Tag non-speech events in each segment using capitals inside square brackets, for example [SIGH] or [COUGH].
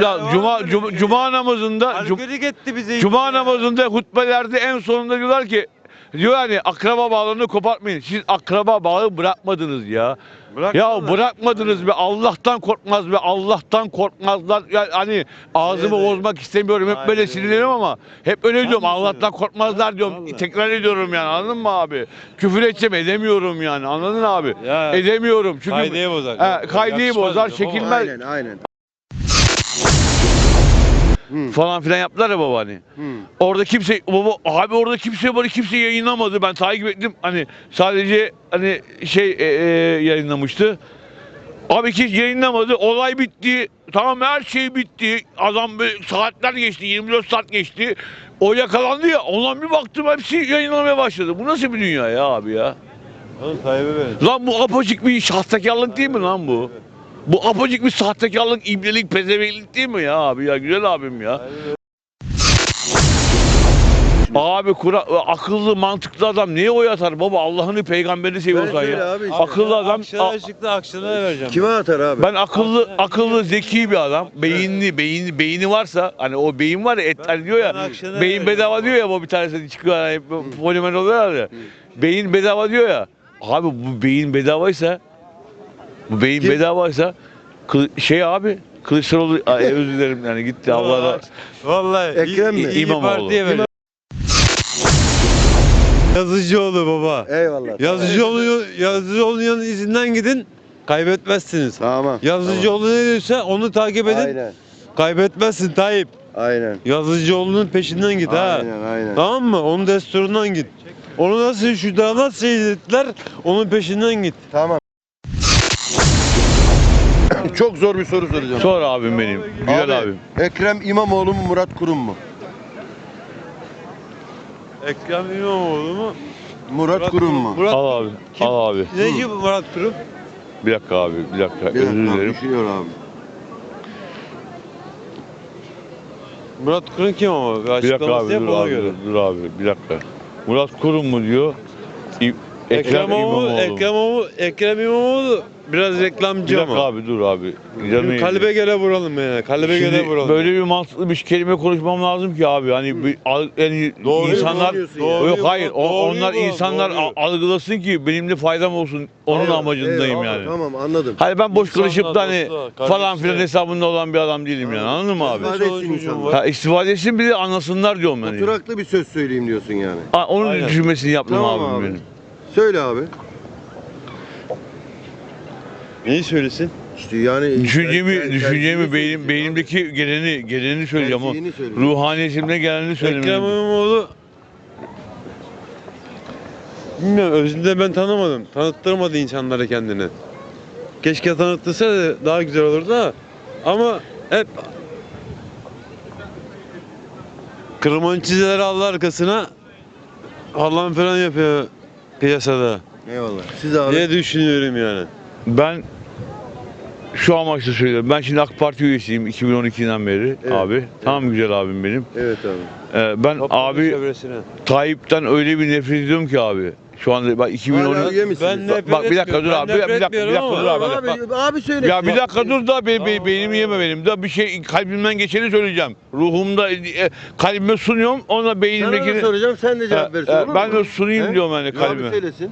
Ya cuma cuma, cuma namazında cum- etti bizi. cuma namazında hutbelerde en sonunda diyorlar ki diyor yani akraba bağlarını kopartmayın. Siz akraba bağı bırakmadınız ya. Ya bırakmadınız be Allah'tan korkmaz be Allah'tan korkmazlar. Ya hani ağzımı Evet. bozmak istemiyorum. Hep Aynen böyle öyle. sinirleniyorum ama hep öyle diyorum. de Allah'tan korkmazlar diyorum. Vallahi. Tekrar ediyorum yani. Anladın mı abi? Küfür edeceğim edemiyorum yani. Anladın abi? Ya. Edemiyorum. Çünkü Kaideyi bozar. He, Yakışmaz bozar, bize baba. çekilmez. Aynen aynen. Hı. falan filan yaptılar ya baba hani. Hı. Orada kimse baba abi orada kimse bana kimse yayınlamadı. Ben takip ettim. Hani sadece hani şey e, e, yayınlamıştı. Abi ki yayınlamadı. Olay bitti. Tamam her şey bitti. Adam böyle saatler geçti. 24 saat geçti. O yakalandı ya. Ondan bir baktım hepsi yayınlamaya başladı. Bu nasıl bir dünya ya abi ya? Oğlum sahibi verin. Lan bu apaçık bir sahtekarlık değil mi lan bu? Bu apaçık bir sahtekarlık, ibnelik, pezevenklik değil mi ya abi ya? Güzel abim ya. Abi kura, akıllı mantıklı adam niye oy atar baba Allah'ını peygamberini seviyorsan ya. abi. Akıllı adam Akşener çıktı Akşener'e vereceğim. Kime atar abi? ben akıllı akıllı zeki bir adam. Beyinli beyni beyni varsa hani o beyin var ya et hani diyor ya. Beyin bedava diyor ya bu bir tanesi çıkıyor hani polimer oluyor ya. Beyin bedava diyor ya. Abi bu beyin bedavaysa bu beyin Kim? bedavaysa şey abi Kılıçdaroğlu Ay, özür dilerim yani gitti Allah da Vallahi. Ekrem mi? İmamoğlu. Parti'ye vereceğim. Yazıcıoğlu baba. Eyvallah. Yazıcıoğlu, Yazıcıoğlu'nun izinden gidin. Kaybetmezsiniz. Tamam. Yazıcıoğlu ne diyorsa onu takip edin. Aynen. Kaybetmezsin Tayyip. Aynen. Yazıcıoğlu'nun peşinden git ha. Aynen aynen. Tamam mı? Onun desturundan git. Onu nasıl şu daha nasıl seyrettiler? Onun peşinden git. Tamam. Çok zor bir soru soracağım. Sor abim benim. Güzel Abi, abim. Ekrem İmamoğlu mu Murat Kurum mu? Ekrem İmamoğlu mu? Murat, Kurum mu? Murat, Al abi. Kim? Al abi. Neci bu Murat Kurum? Bir dakika abi. Bir dakika. Bir Özür dakika dilerim. düşünüyor abi. Murat Kurum kim ama? Bir Bir dakika açıklaması abi yap dur ona abi göre. dur, abi bir dakika. Murat Kurum mu diyor? İ- Ekrem İmamoğlu. Ekrem İmamoğlu, Ekrem İmamoğlu biraz Bir reklamcı ama. abi dur abi. Canım kalbe gele vuralım yani. Kalbe Şimdi gele vuralım. böyle bir mantıklı bir kelime konuşmam lazım ki abi. Hani bir, al- yani Doğruyu insanlar bulamıyorsun yok hayır bul, o- doğruyu onlar bul, insanlar doğruyu. a- algılasın ki benim de faydam olsun. Onun Tamam, amacındayım eyvallah, yani. Tamam anladım. Hayır ben boş İnsanlar, konuşup da hani dostlar, falan kardeşler. filan hesabında olan bir adam değilim yani. Anladın mı abi? İstifade etsin insanlar. Ha, istifade etsin bir de anlasınlar diyorum yani. Oturaklı bir söz söyleyeyim diyorsun yani. Ha, onun Aynen. düşünmesini yaptım Tamam abim abi. benim. Söyle abi. Neyi söylesin? İşte yani Düşüncemi, düşüncemi söyleyecek beynimdeki geleni, geleni söyleyeceğim söyle. Ruhaniyetimde geleni Ekrem söyleyeyim. İmamoğlu Bilmiyorum özünde ben tanımadım. Tanıttırmadı insanlara kendini. Keşke tanıttırsa da daha güzel olurdu da. Ama hep kırmızı çizeleri aldı arkasına falan falan yapıyor piyasada Eyvallah. Siz abi. diye düşünüyorum yani. Ben şu amaçla söylüyorum. Ben şimdi AK Parti üyesiyim 2012'den beri Evet, abi. Tamam güzel abim benim. Evet abi. Ee, ben Toplanın abi çevresine. Tayyip'ten öyle bir nefret ediyorum ki abi. Şu anda bak 2012 Hala üye misiniz? Ben Bak- nefret bak bir dakika dur abi. Bir dakika, bir dakika, bir dur abi. Abi, Bak- abi söyle. Ya bir dakika dur da be, be, Tamam, beynimi yeme benim. Da bir şey kalbimden geçeni söyleyeceğim. Ruhumda e, kalbime sunuyorum. Ona Sana da beynimdekini soracağım sen de cevap verirsin. olur ben mu? de sunayım He? diyorum yani Abi kalbime. söylesin.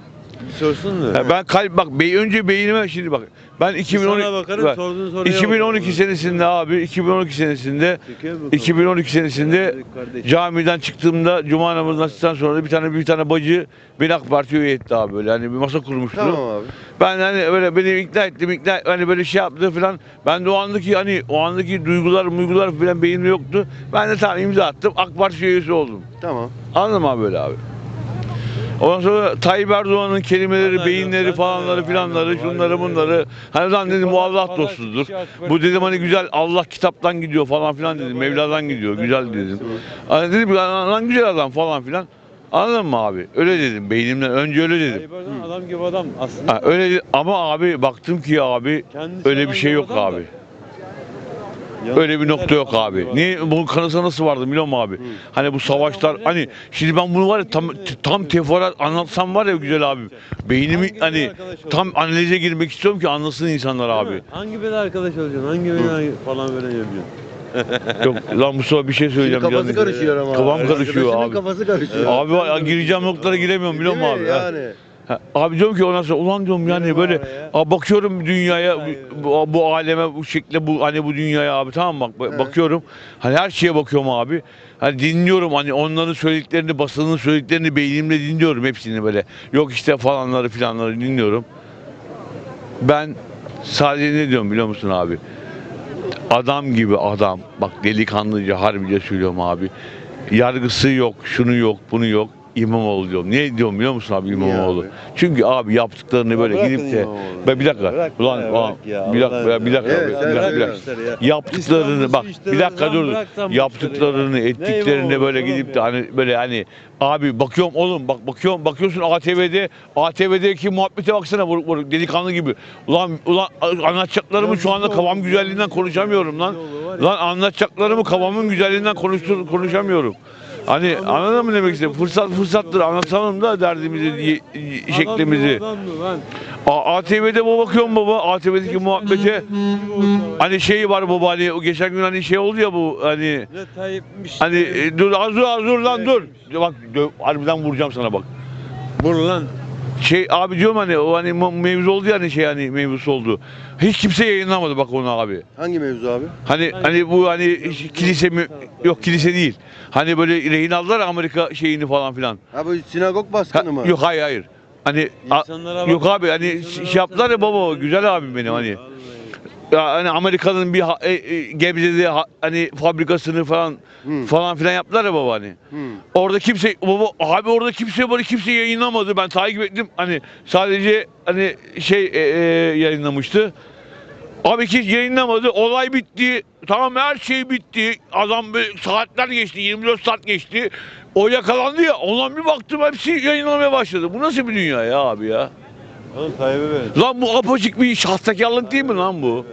Bir sorsun da. Ben kalp bak bey, önce beynime şimdi bak. Ben 2012 Sana bakarım bak, sorduğun soruya 2012 bakarım. senesinde abi 2012 senesinde Çekiyor mu? 2012 senesinde Kardeşim. camiden çıktığımda cuma namazından sonra bir tane bir tane bacı beni AK Parti'ye üye etti abi böyle hani bir masa kurmuştu. Tamam abi. Ben hani böyle beni ikna ettim ikna hani böyle şey yaptı falan. Ben de o andaki hani o andaki duygular duygular falan beynimde yoktu. Ben de tamam imza attım AK Parti üyesi oldum. Tamam. Anladın mı abi böyle abi? Ondan sonra Tayyip Erdoğan'ın kelimeleri, Vallahi beyinleri ben falanları filanları, şunları bunları. Hani lan dedim bu Allah dostudur. akbar- Bu dedim hani güzel Allah kitaptan gidiyor falan filan dedim. Mevla'dan gidiyor. Güzel dedim. Hani dedim lan, güzel adam falan filan. Anladın mı abi? Öyle dedim beynimden. Önce öyle dedim. Tayyip Erdoğan adam gibi adam aslında. Ha, öyle ama abi baktım ki abi Kendisi öyle bir şey yok da. Öyle bir nokta yok abi. Niye bunun kanısı nasıl vardı biliyor musun abi? Hani bu savaşlar hani şimdi ben bunu var ya tam tam teferruat anlatsam var ya güzel abi. Beynimi hani tam analize girmek istiyorum ki anlasın insanlar Değil abi. mi? Hangi bir arkadaş olacaksın? Hangi bir falan böyle yapacaksın? [LAUGHS] Yok lan Mustafa bir şey Şimdi söyleyeceğim. kafası canım. karışıyor ama. Kafam karışıyor Arkadaşının abi. kafası karışıyor. Abi var- gireceğim noktalara giremiyorum biliyor musun Değil abi? mi? Yani. Ha, Abi diyorum ki ondan sonra ulan diyorum yani Benim böyle ya. Aa, bakıyorum dünyaya bu, bu aleme bu şekle bu hani bu dünyaya abi tamam bak Evet. bakıyorum hani her şeye bakıyorum abi. Hani dinliyorum hani onların söylediklerini basının söylediklerini beynimle dinliyorum hepsini böyle. Yok işte falanları filanları dinliyorum. Ben sadece ne diyorum biliyor musun abi? Adam gibi adam. Bak delikanlıca harbice söylüyorum abi. Yargısı yok, şunu yok, bunu yok. İmamoğlu diyorum. Niye diyorum biliyor musun abi İmamoğlu? abi? Çünkü abi yaptıklarını böyle bırakın gidip de ben bir dakika. Bırak ulan ya, ulan, ya, bir dakika Allah'ım bir dakika ya. Evet, bir dakika, bir dakika. Yaptıklarını bak bir dakika dur. Yaptıklarını, ettiklerini böyle gidip de hani böyle hani abi bakıyorum oğlum bak bakıyorum bakıyorsun ATV'de ATV'deki muhabbete baksana vur, vur, delikanlı gibi. Ulan ulan anlatacaklarımı şu anda kafam güzelliğinden konuşamıyorum lan. Lan anlatacaklarımı kafamın güzelliğinden konuşamıyorum. Hani anladın mı demek istedim? Fırsat fırsattır anlatalım da derdimizi, ye- şeklimizi. A- ATV'de bu bakıyorum baba ATV'deki muhabbete. Hani şey var baba hani o geçen gün hani şey oldu ya bu hani Ne Tayyip'miş. hani e, dur az dur az dur lan dur. Bak dö- harbiden vuracağım sana bak. Vur lan. Şey abi diyorum hani o hani mevzu oldu ya hani şey hani mevzusu oldu. Hiç kimse yayınlamadı bak onu abi. Hangi mevzu abi? Hani hani bu hani kilise mi yok kilise değil. Hani böyle rehin aldılar Amerika şeyini falan filan. Ha bu sinagog baskını mı? yok hayır hayır. Hani a- İnsanlara yok abi hani şey yaptılar ya baba güzel abim benim hani. Vallahi. Ya hani Amerika'nın bir ha- e, e, Gebze'de ha- hani fabrikasını falan Hı. falan filan yaptılar ya baba hani. Hı. Orada kimse baba abi orada kimse böyle kimse yayınlamadı. Ben takip ettim. Hani sadece hani şey e, e, yayınlamıştı. Abi hiç yayınlamadı. Olay bitti. Tamam her şey bitti. Adam böyle saatler geçti. 24 saat geçti. O yakalandı ya. Ondan bir baktım hepsi yayınlamaya başladı. Bu nasıl bir dünya ya abi ya? Oğlum Tayyip'e verin. Lan bu apacık bir sahtekarlık değil mi lan bu?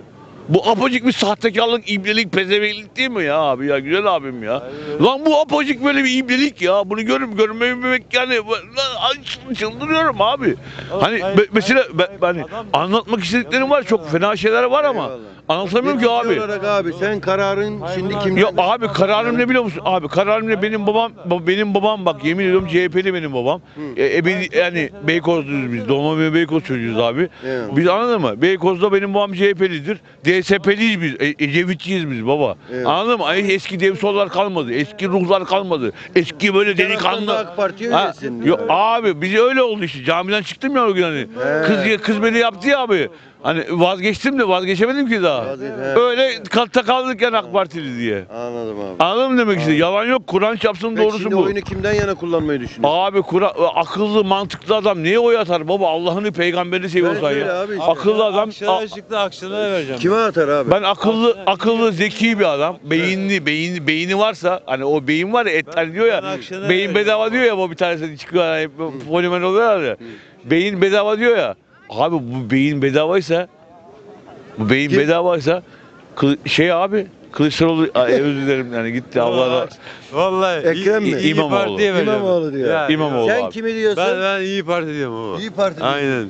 Bu apacık bir sahtekarlık, ibnelik, pezevenklik değil mi ya abi ya güzel abim ya. Lan bu apacık böyle bir ibnelik ya. Bunu görüm görmemek yani lan ay, çıldırıyorum abi. Oğlum, Hani be- mesela Tayyip- ben, Tayyip hani adam- anlatmak istediklerim var çok fena şeyler var ama Eyvallah. Anlatamıyorum ki abi. olarak abi sen kararın Hayır, şimdi kimden? Ya abi kararım ne biliyor musun? Abi kararım ne? Benim babam ba- benim babam bak yemin ediyorum CHP'li benim babam. E, ebedi, yani Beykozluyuz biz. Doğma ve Beykoz çocuğuyuz abi. Evet. Biz anladın mı? Beykoz'da benim babam CHP'lidir. DSP'liyiz biz. E, Ecevitçiyiz biz baba. Evet. Anladın mı? Ay, eski devsollar kalmadı. Eski ruhlar kalmadı. Eski böyle delikanlı. AK Parti Ha, üyesin. Yok abi biz öyle oldu işte. Camiden çıktım ya o gün hani. Kız kız beni yaptı ya abi. Hani vazgeçtim de vazgeçemedim ki daha. Vazgeç- he. Öyle katta kaldık yani AK Partili diye. Anladım abi. Anladın mı demek istediğim? Yalan yok. Kur'an çapsın Peki doğrusu şimdi bu. oyunu kimden yana kullanmayı düşünüyorsun? Abi Kur'an akıllı mantıklı adam niye oy atar baba Allah'ını peygamberini seviyorsan ya. abi işte. Akıllı adam Akşener çıktı Akşener'e vereceğim. Kime atar abi? ben akıllı akıllı zeki bir adam. Beyinli beyin beyni varsa hani o beyin var ya etler diyor ya. Akşener'e Beyin bedava diyor ya bu bir tanesi çıkıyor hani polimer oluyor ya. Beyin bedava diyor ya. Abi bu beyin bedavaysa bu beyin Kim? bedavaysa kılı- şey abi Kılıçdaroğlu Ay, [LAUGHS] özür dilerim yani gitti Allah Vallahi Ekrem mi? iyi İmamoğlu. Partiye. İmamoğlu diyor. Ya, İmamoğlu. Sen abi. kimi diyorsun? Ben, ben iyi Parti diyorum ama. İyi Parti diyorsun. Aynen.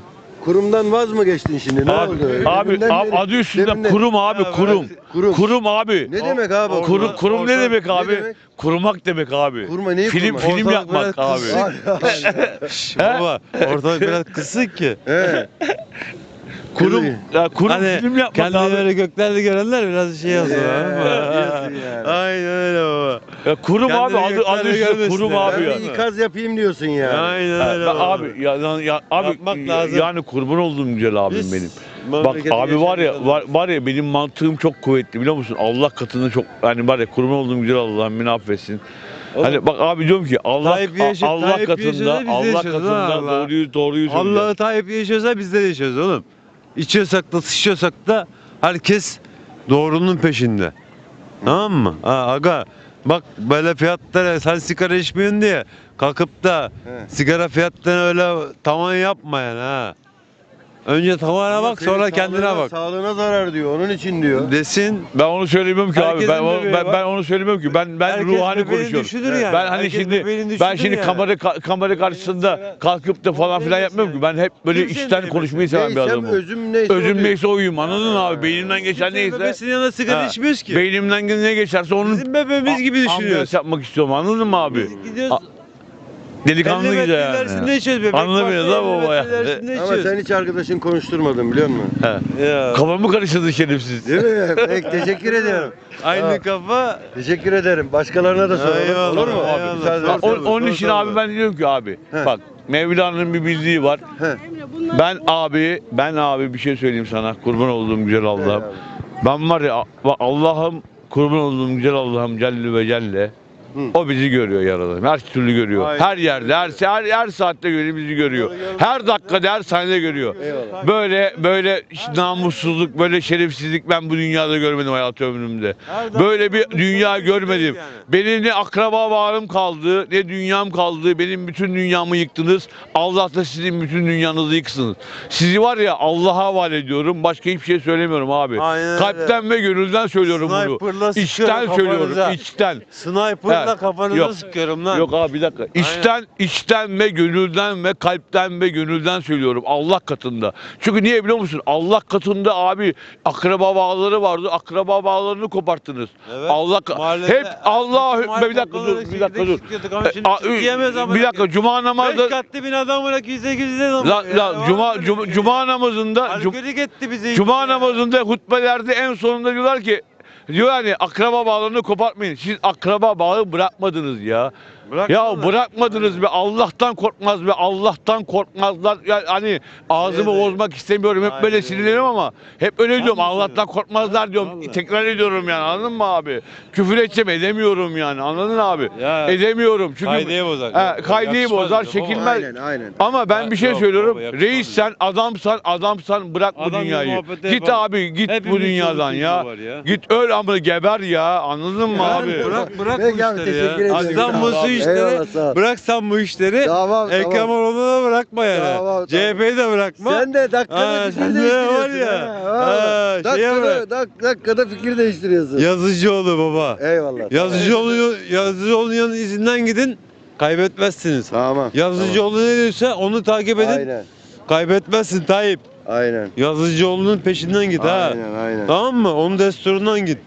Kurumdan vaz mı geçtin şimdi? Ne Abi, oldu? abi, Deminden abi beri- adı üstünde deminden- kurum abi Ya kurum. Kurum. Kurum abi. Ne demek abi? o Kurum Orada- kurum ne demek ne abi? demek? Kurmak demek abi. Kurma neyi film kurma? film yapmak abi. Şş, [LAUGHS] Baba ortalık biraz kısık ki. He. [LAUGHS] Kurum ya kurum Hani film yapmak kendini abi. böyle göklerde görenler biraz şey yazıyor diyorsun yani. Aynen öyle baba. Ya kurum abi Kendini adı göklerde adı üstünde görmesin kurum ya. abi Ben ikaz yapayım diyorsun yani. Aynen Ha, öyle ben baba. abi ya, ya, ya- abi Yapmak ya- lazım. yani kurban olduğum güzel abim Biz benim. Bak abi var ya var, var ya benim mantığım çok kuvvetli biliyor musun? Allah katında çok yani var ya kurban olduğum güzel Allah'ım beni affetsin. Oğlum, Hani bak abi diyorum ki Allah Tayyip yaşa- Allah Tayyip katında Allah katında Allah. doğruyu doğruyu söyleyeceğim. Allah'ı Tayyip yaşıyorsa biz de yaşıyoruz oğlum. İçiyorsak da sıçıyorsak da herkes doğrunun peşinde. Tamam mı? Ha, aga bak böyle fiyatlara sen sigara içmiyorsun diye kalkıp da sigara fiyatlarını öyle tavan yapma yani ha. Önce tavana bak Senin sonra kendine sağlığına- bak. Sağlığına zarar diyor. Onun için diyor. Desin. Ben onu söylemiyorum ki abi. Herkesin Ben, bebeği ben, var. ben onu söylemiyorum ki. Ben ben Herkes ruhani bebeğini konuşuyorum. düşünür yani. Ben hani Herkes şimdi bebeğini ben düşünür şimdi yani. kamera ka- kamera karşısında kalkıp da falan filan yapmıyorum ki. Ben hep böyle Kimsenin içten bebesi. konuşmayı seven bir Neysem adamım. özüm neyse Özüm neyse oyum anladın mı abi? Beynimden geçen Kimsenin neyse. bebesinin yanında sigara Ha. içmiyoruz ki. Beynimden ne geçerse onun Bizim bebeğimiz gibi ambiyans düşünüyoruz. yapmak istiyorum anladın mı abi? Gidiyoruz. Delikanlı Elli gibi metre yani. ilerisinde içiyoruz bebek. Anlamıyoruz ama baba ya. Ama sen hiç arkadaşın konuşturmadın biliyor musun? He. Ya. Kafamı karıştırdı şerefsiz. Değil mi? Peki teşekkür ediyorum. Aynı Ha. kafa. Teşekkür ederim. Başkalarına da soralım. Eyvallah, Olur mu? eyvallah. On- onun için abi ben diyorum ki abi He. bak Mevla'nın bir bildiği var. He. Ben abi ben abi bir şey söyleyeyim sana kurban olduğum güzel Allah'ım. Ben var ya Allah'ım kurban olduğum güzel Allah'ım Celle ve Celle. Hı. O bizi görüyor yaralı. Her türlü görüyor. Aynen. Her yerde, her, her her saatte görüyor, bizi görüyor. Her dakikada, her saniyede görüyor. Eyvallah. Böyle böyle namussuzluk, böyle şerefsizlik ben bu dünyada görmedim hayat ömrümde. Böyle bir dünya görmedim. Benim ne akraba bağım kaldı, ne dünyam kaldı. Benim bütün dünyamı yıktınız. Allah da sizin bütün dünyanızı yıksın. Sizi var ya Allah'a havale ediyorum. Başka hiçbir şey söylemiyorum abi. Aynen öyle. Kalpten ve gönülden söylüyorum bunu. Sniper'la İçten sıkıyorum söylüyorum, kafanıza. içten. Sniper'la Evet. kafanıza Yok. sıkıyorum lan. Yok abi bir dakika. İçten, içten ve gönülden ve kalpten ve gönülden söylüyorum. Allah katında. Çünkü niye biliyor musun? Allah katında abi akraba bağları vardı. Akraba bağlarını koparttınız. Evet. Allah Mahallede hep Allah bir dakika dur, bir dakika dur. E. Bir dakika cuma namazda Beş katlı binadan bırak 108'de zaman. la, la, cuma, cuma, cuma namazında cum- Alkolik etti bizi. Cuma namazında hutbelerde en sonunda diyorlar ki diyor yani akraba bağlarını kopartmayın. Siz akraba bağı bırakmadınız ya. Ya bırakmadınız be Allah'tan korkmaz be Allah'tan korkmazlar. Ya hani ağzımı Evet. bozmak istemiyorum. Hep Aynen böyle öyle. sinirleniyorum ama hep öyle diyorum. de Allah'tan söylüyorum. korkmazlar diyorum. Vallahi. Tekrar ediyorum yani anladın mı abi? Küfür edeceğim edemiyorum yani anladın abi? Ya. edemiyorum. Çünkü Kaydeyi bozar. He, kaydeyi Yakışmaz bozar, bize baba. çekilmez. Aynen aynen. Ama ben Ha, bir şey yok söylüyorum. baba, yakışmaz Reis sen adamsan adamsan bırak bu Adamla dünyayı. muhabbete Git yapalım. abi git bu Hepimiz dünyadan çoluk ya. var ya. Git öl ama geber ya. Anladın mı abi? Bırak bırak Peki bu abi, işleri teşekkür ya. ol abi. İşleri. Eyvallah. Bırak sen bu işleri. Tamam Ekrem tamam. İmamoğlu'na bırakma yani. Tamam, tamam. CHP'yi de bırakma. Sen de dakikada Ha, fikir değiştiriyorsun. var ya. ha. Ha, dakikada, dak, dakikada fikir değiştiriyorsun. Yazıcıoğlu baba. Eyvallah. Yazıcıoğlu Yazıcıoğlu'nun izinden gidin. Kaybetmezsiniz. Tamam. Yazıcıoğlu ne diyorsa onu takip tamam. edin. Aynen. Kaybetmezsin Tayyip. Aynen. Yazıcıoğlu'nun peşinden git ha. Aynen aynen. Tamam mı? Onun desturundan git.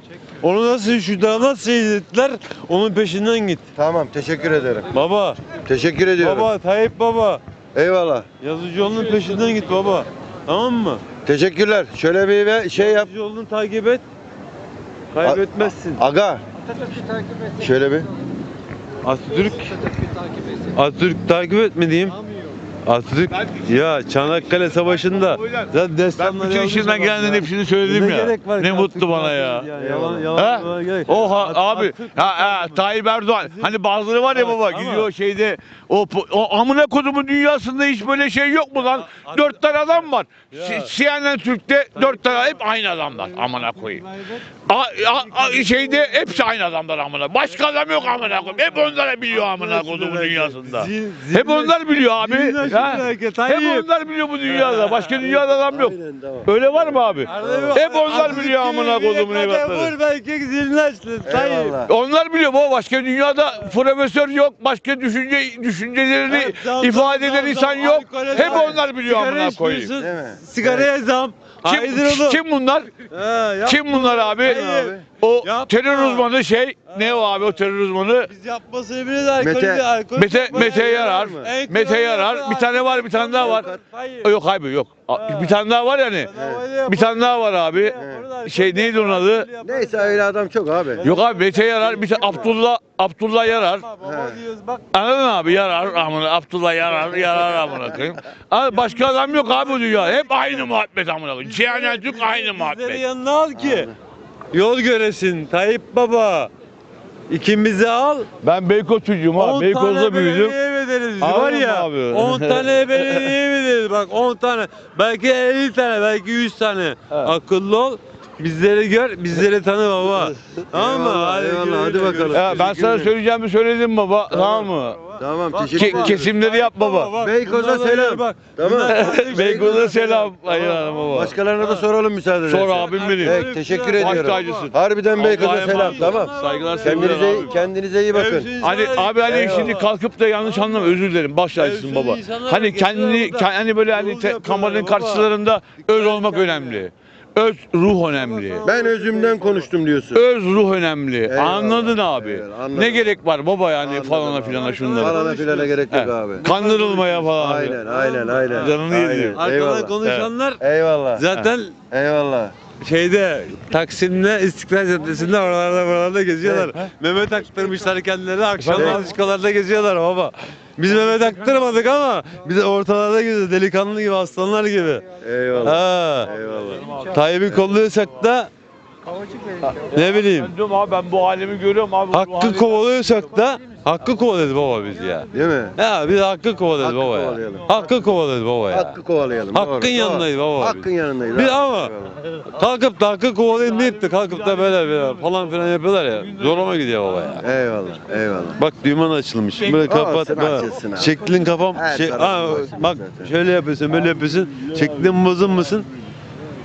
Onu nasıl şu da nasıl seyrettiler? Onun peşinden git. Tamam teşekkür ederim. Baba, Teşekkür ediyorum. baba, Tayyip baba. Eyvallah. Yazıcıoğlu'nun peşinden git baba. Tamam mı? Teşekkürler. Şöyle bir ve şey yap. Yazıcıoğlu'nu takip et. Kaybetmezsin. Aga. Şöyle bir. Atatürk. Atatürk takip etmediğim. Atatürk ya Çanakkale Savaşı'nda zaten Ben destanları bütün işinden gelenlerin ya. hepsini söyledim Ne ya. gerek var Ne ki mutlu Atatürk bana ya. et yani? Yalan Ha? yalan yalan gerek. Oha At- abi Atatürk ha, ha. Tayyip Erdoğan hani bazıları var ya Evet, baba ama- gidiyor şeyde o, o amına kodumun dünyasında hiç böyle şey yok mu lan? A- Dört tane adam var. Ya. CNN Türk'te dört tane hep aynı adamlar amına koyayım. A, a, a- şeyde hepsi aynı adamlar amına. Başka adam yok amına koyayım. Hep onlara biliyor amına kodumun dünyasında. Hep onlar biliyor abi. Ha? Hep onlar biliyor bu dünyada. Başka dünyada adam yok. Aynen tamam. Öyle var mı abi? Hep onlar biliyor amına kodumun evlatları. Vur belki. Eyvallah. Onlar biliyor baba başka dünyada profesör yok, başka düşünce düşüncelerini zam, ifade zam, eden zam, insan zam, yok. alkole Hep zam. onlar biliyor Sigara amına koyayım. içmiyorsun, Değil mi? Sigaraya zam. Kim, oğlum. kim bunlar? Ha. Kim bunlar abi? O Yapma. terör uzmanı şey ne o abi o terör uzmanı? Biz yapmasını biliriz alkolü. Mete- alkol Mete Mete. Yarar. En Mete Yarar. Bir tane var, bir tane daha var. Hayır. Yok abi yok. Ha. Bir tane daha var yani. Bir tane daha var abi. Şey neydi onun adı? Neyse öyle adam çok abi. Yok abi Mete Yarar. Bir tane Abdullah Abdullah Yarar. Baba He. diyoruz bak. Anladın mı abi? Yarar amına Abdullah yarar yarar amına koyayım. Abi başka adam yok abi bu dünya. Hep aynı muhabbet amına koyayım. Türk aynı Bizleri muhabbet. yanına al ki. Yol göresin Tayyip Baba. İkimizi al. Ben Beykoz çocuğum 10 abi. Beykoz'da tane büyüdüm. belediye ederiz bizi Anladın var mı ya. abi? [LAUGHS] 10 tane belediye ederiz bak 10 tane. Belki 50 tane belki 100 tane. Akıllı ol. Bizleri gör, bizleri tanı baba. [LAUGHS] tamam mı? Eyvallah, eyvallah. Hadi güle bakalım. Ya ben sana söyleyeceğimi söyledim baba. Tamam mı? Tamam teşekkür Ke- ederim. kesimleri yap baba. Beykoz'a selam. Bak. Tamam. Beykoz'a selam. Hayır hanım baba. Başkalarına da soralım müsaade edersen. Sor abim benim. Evet, teşekkür Baş ediyorum. tacısın. Harbiden Allah'a Beykoz'a selam emanet. tamam. Saygılar sevgiler Kendinize abi. kendinize iyi bakın. Hani abi hani Eyvallah. şimdi kalkıp da yanlış anlama özür dilerim baş tacısın baba. insanlar Hani geziyorlar kendini burada. hani böyle hani te- yapıyorlar kameranın baba. karşılarında öz olmak önemli. Öz ruh önemli. Ben özümden konuştum diyorsun. Öz ruh önemli. Eyvallah. Anladın abi. Eyvallah, anladım. Ne gerek var baba yani Anladım falana abi. filana şunlara. Falana filana gerek yok He. abi. Kandırılmaya falan. Aynen aynen aynen. Canını yediğim. Arkadan Eyvallah. konuşanlar Eyvallah. zaten Eyvallah. Şeyde Taksim'de İstiklal Caddesi'nde oralarda buralarda geziyorlar. Mehmet aktırmışlar kendileri akşam Evet. diskolarda geziyorlar baba. Biz Mehmet aktırmadık ama biz ortalarda geziyoruz delikanlı gibi aslanlar gibi. Eyvallah. Ha. Eyvallah. Tayyip'i kolluyorsak da ne bileyim Ben diyorum abi ben bu alemi görüyorum abi. bu hakkı kovalıyorsak da hakkı kovalıyoruz baba biz ya. Değil mi? Ya biz hakkı kovalıyoruz Hakkı baba ya. kovalayalım. Hakkı kovalıyoruz baba ya. Hakkı kovalayalım. Hakkın doğru, yanındayız baba Hakkın biz. yanındayız. Bir abi. ama kalkıp da hakkı kovalayayım deyip de kalkıp da böyle böyle falan filan yapıyorlar ya. Zoruma gidiyor baba ya. Eyvallah. Eyvallah. Bak düğmen açılmış. Böyle Olsun, kapat. abi. Şeklin kafam Her şey. tarafı Aa, açılmış bak zaten. şöyle yapıyorsun, böyle yapıyorsun. Şeklin bozulmasın.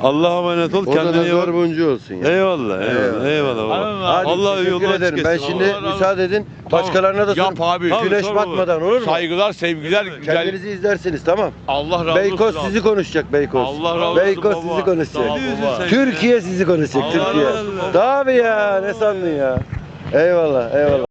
Allah'a emanet ol. O da Kendine iyi nazar bak. boncuğu olsun ya. Eyvallah, eyvallah, Eyvallah. baba. Hadi Allah teşekkür yolunu ederim. açık Ben etsin şimdi. Allah razı müsaade edin. Tamam. Başkalarına da Yap sorun. abi. Tabii, Güneş sor batmadan olur mu? Saygılar, sevgiler, güzel. Kendinizi izlersiniz tamam. Allah razı Beykoz olsun. abi. sizi konuşacak Beykoz. Allah razı olsun Beykoz baba. sizi konuşacak. Sağ ol baba. Türkiye sizi konuşacak Allah Türkiye. Allah Allah. Tabii ya ne sandın ya. Eyvallah eyvallah.